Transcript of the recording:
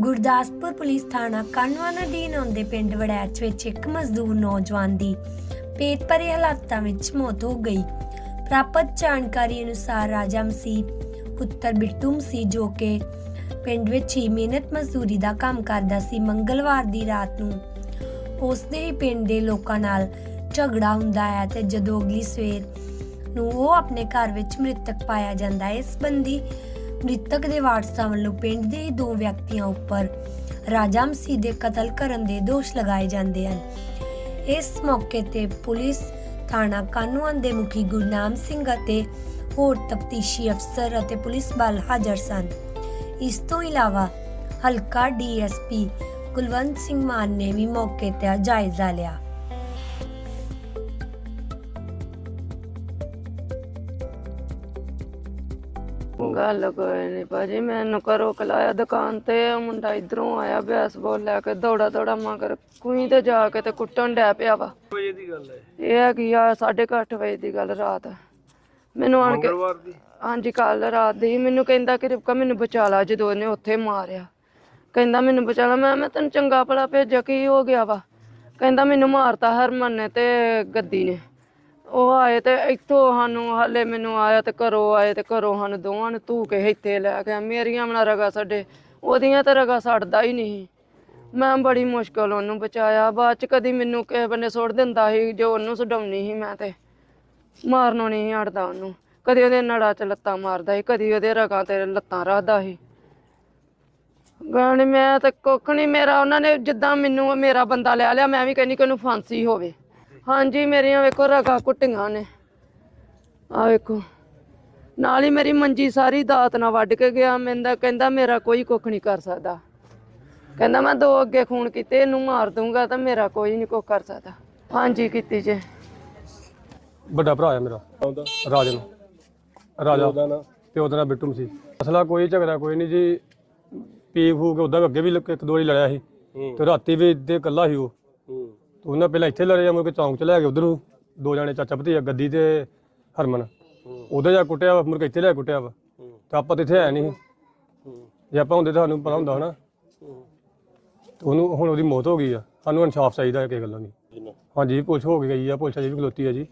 Gurdaspur police ਥਾਣਾ ਕਾਨਵਾਨ ਅਧੀਨ ਆਉਂਦੇ ਪਿੰਡ ਵੜੈਚ ਵਿੱਚ ਇੱਕ ਮਜ਼ਦੂਰ ਨੌਜਵਾਨ ਦੀ ਪੇਟ ਭਰੇ ਹਾਲਾਤਾਂ ਵਿੱਚ ਮੌਤ ਹੋ ਗਈ। ਪ੍ਰਾਪਤ ਜਾਣਕਾਰੀ ਅਨੁਸਾਰ ਰਾਜਾ ਮਸੀਹ ਪੁੱਤਰ ਬਿੱਟੂ ਮਸੀਹ ਜੋ ਕਿ ਪਿੰਡ ਵਿੱਚ ਹੀ ਮਿਹਨਤ ਮਜ਼ਦੂਰੀ ਦਾ ਕੰਮ ਕਰਦਾ ਸੀ, ਮੰਗਲਵਾਰ ਦੀ ਰਾਤ ਨੂੰ ਉਸ ਦੇ ਹੀ ਪਿੰਡ ਦੇ ਲੋਕਾਂ ਨਾਲ ਝਗੜਾ ਹੁੰਦਾ ਹੈ ਤੇ ਜਦੋਂ ਅਗਲੀ ਸਵੇਰ ਨੂੰ ਉਹ ਆਪਣੇ ਘਰ ਵਿੱਚ ਮ੍ਰਿਤਕ ਪਾਇਆ ਜਾਂਦਾ ਹੈ, ਇਸ ਬੰਦੀ ਮ੍ਰਿਤਕ ਦੇ ਵਾਰਸਾਂ ਵੱਲੋਂ ਪਿੰਡ ਦੇ ਦੋ ਵਿਅਕਤੀਆਂ ਉੱਪਰ ਰਾਜਾ ਮਸੀਹ ਦੇ ਕਤਲ ਕਰਨ ਦੇ ਦੋਸ਼ ਲਗਾਏ ਜਾਂਦੇ ਹਨ। ਇਸ ਮੌਕੇ ਤੇ ਪੁਲਿਸ, ਥਾਣਾ ਕਾਨੂੰਨ ਦੇ ਮੁਖੀ ਗੁਰਨਾਮ ਸਿੰਘ ਅਤੇ ਹੋਰ ਤਫਤੀਸ਼ੀ ਅਫਸਰ ਅਤੇ ਪੁਲਿਸ ਬਲ ਹਾਜ਼ਰ ਸਨ। ਇਸ ਤੋਂ ਇਲਾਵਾ ਹਲਕਾ ਡੀਐਸਪੀ ਕੁਲਵੰਤ ਸਿੰਘ ਮਾਨ ਨੇ ਵੀ ਮੌਕੇ ਤੇ ਜਾਇਜ਼ਾ ਲਿਆ। ਗੱਲ ਕੋਈ ਨਹੀਂ ਭਾਜੀ ਮੈਨੂੰ ਘਰੋਂ ਕਲਾਇਆ ਦੁਕਾਨ ਤੇ ਉਹ ਮੁੰਡਾ ਇਧਰੋਂ ਆਇਆ ਬੈਸਬਾਲ ਲੈ ਕੇ ਦੌੜਾ ਦੌੜਾ ਮਗਰ ਕੁਈ ਤੇ ਜਾ ਕੇ ਤੇ ਕੁੱਟਣ ਡੈ ਪਿਆ ਵਾ। ਵਜੇ ਦੀ ਗੱਲ ਹੈ। ਇਹ ਹੈਗੀ ਆ 8:30 ਵਜੇ ਦੀ ਗੱਲ ਰਾਤ। ਮੈਨੂੰ ਆਣ ਕੇ ਮੰਗਲਵਾਰ ਦੀ? ਹਾਂਜੀ ਕੱਲ ਰਾਤ ਦੀ। ਮੈਨੂੰ ਕਹਿੰਦਾ ਕਿ ਰਿਪਕਾ ਮੈਨੂੰ ਬਚਾ ਲਾ ਜਦੋਂ ਉਹਨੇ ਉੱਥੇ ਮਾਰਿਆ। ਕਹਿੰਦਾ ਮੈਨੂੰ ਬਚਾ ਲਾ ਮੈਂ ਮੈਂ ਤੈਨੂੰ ਚੰਗਾ ਭਲਾ ਭੇਜਿਆ ਕੀ ਹੋ ਗਿਆ ਵਾ? ਕਹਿੰਦਾ ਮੈਨੂੰ ਮਾਰਤਾ ਹਰਮਨ ਨੇ ਤੇ ਗੱਦੀ ਨੇ। ਉਹ ਆਏ ਤੇ ਇੱਥੋਂ ਸਾਨੂੰ ਹਾਲੇ ਮੈਨੂੰ ਆਇਆ ਤੇ ਘਰੋਂ ਆਏ ਤੇ ਘਰੋਂ ਸਾਨੂੰ ਦੋਵਾਂ ਨੂੰ ਧੂ ਕੇ ਇੱਥੇ ਲੈ ਗਿਆ ਮੇਰੀਆਂ ਬਣਾ ਰਗਾ ਸਾਡੇ ਉਹਦੀਆਂ ਤਾਂ ਰਗਾ ਛੱਡਦਾ ਹੀ ਨਹੀਂ। ਮੈਂ ਬੜੀ ਮੁਸ਼ਕਲ ਉਹਨੂੰ ਬਚਾਇਆ। ਬਾਅਦ ਚ ਕਦੀ ਮੈਨੂੰ ਕਿਸੇ ਬੰਨੇ ਸੁੱਟ ਦਿੰਦਾ ਸੀ, ਜੋ ਉਹਨੂੰ ਛਡਾਉਣੀ ਸੀ ਮੈਂ ਤੇ। ਮਾਰਨੋਂ ਨਹੀਂ ਹਟਦਾ ਉਹਨੂੰ। ਕਦੀ ਉਹਦੇ ਨੜਾ 'ਚ ਲੱਤਾਂ ਮਾਰਦਾ ਸੀ, ਕਦੀ ਉਹਦੇ ਰਗਾਂ ਤੇ ਲੱਤਾਂ ਰੱਖਦਾ ਸੀ। ਗਾਣੇ ਮੈਂ ਤੇ ਕੁੱਖ ਨਹੀਂ ਮੇਰਾ ਉਹਨਾਂ ਨੇ ਜਿੱਦਾਂ ਮੈਨੂੰ ਮੇਰਾ ਬੰਦਾ ਲੈ ਲਿਆ, ਮੈਂ ਵੀ ਕਹਿੰਦੀ ਕਿ ਉਹਨੂੰ ਫਾਂਸੀ ਹੋਵੇ। ਹਾਂਜੀ ਮੇਰੀਆਂ ਵੇਖੋ ਰਗਾਂ ਕੁੱਟੀਆਂ ਨੇ। ਆ ਵੇਖੋ। ਨਾਲ ਹੀ ਮੇਰੀ ਮੰਜੀ ਸਾਰੀ ਦਾਤ ਨਾਲ ਵੱਢ ਕੇ ਗਿਆ। ਮੈਂਦਾ ਕਹਿੰਦਾ ਮੇਰਾ ਕੋਈ ਕੁੱਖ ਨਹੀਂ ਕਰ ਸਕਦਾ। ਕਹਿੰਦਾ ਮੈਂ ਦੋ ਅੱਗੇ ਖੂਨ ਕੀਤੇ ਇਹਨੂੰ ਮਾਰ ਦੂੰਗਾ ਤਾਂ ਮੇਰਾ ਕੋਈ ਨਹੀਂ ਕੁੱਖ ਕਰ ਸਕਦਾ। ਹਾਂਜੀ ਕੀਤੀ ਜੇ। ਵੱਡਾ ਭਰਾ ਆ ਮੇਰਾ। ਆਉਂਦਾ ਰਾਜਨ। ਰਾਜਾ। ਉਹਦਾ ਨਾ। ਤੇ ਉਹਦਾ ਨਾਮ ਬਿੱਟੂ ਸੀ ਅਸਲਾ ਕੋਈ ਝਗੜਾ ਕੋਈ ਨਹੀਂ ਜੀ। ਪੀ ਫੂ ਕੇ ਉਦਾਂ ਅੱਗੇ ਵੀ ਇੱਕ ਦੋ ਵਾਰੀ ਲੜਿਆ ਸੀ। ਤੇ ਰਾਤੀ ਵੀ ਇੱਥੇ ਇਕੱਲਾ ਸੀ ਉਹ। ਉਹਨਾਂ ਪਹਿਲਾਂ ਇੱਥੇ ਲੜਿਆ ਮੁੜ ਕੇ ਚੌਂਕ ਚ ਲੈ ਕੇ ਉਧਰ। ਨੂੰ ਦੋ ਜਾਣੇ ਚਾਚਾ ਭਤੀਜਾ ਗੱਦੀ ਤੇ ਹਰਮਨ। ਉਹਦੇ ਜਾ ਕੁੱਟਿਆ ਵਾ, ਮੁੜ ਕੇ ਇੱਥੇ ਲੈ ਕੇ ਕੁੱਟਿਆ ਵਾ। ਤੇ ਆਪਾਂ ਤਾਂ ਇੱਥੇ ਆਏ ਨਹੀਂ ਸੀ। ਜੇ ਆਪਾਂ ਹੁੰਦੇ ਤਾਂ ਸਾਨੂੰ ਪਤਾ ਹੁੰਦਾ ਹਨਾ। ਤੇ ਉਹਨੂੰ ਹੁਣ ਉਹਦੀ ਮੌਤ ਹੋ ਗਈ ਆ। ਸਾਨੂੰ ਇਨਸਾਫ ਚਾਹੀਦਾ ਕਿਸੇ ਗੱਲੋਂ ਜੀ ਨਾ ਹਾਂਜੀ ਪੁਲਿਸ ਹੋ ਗਈ ਆ ਪੁਲਿਸ ਅਜੇ ਵੀ ਖਲੋਤੀ ਆ ਜੀ।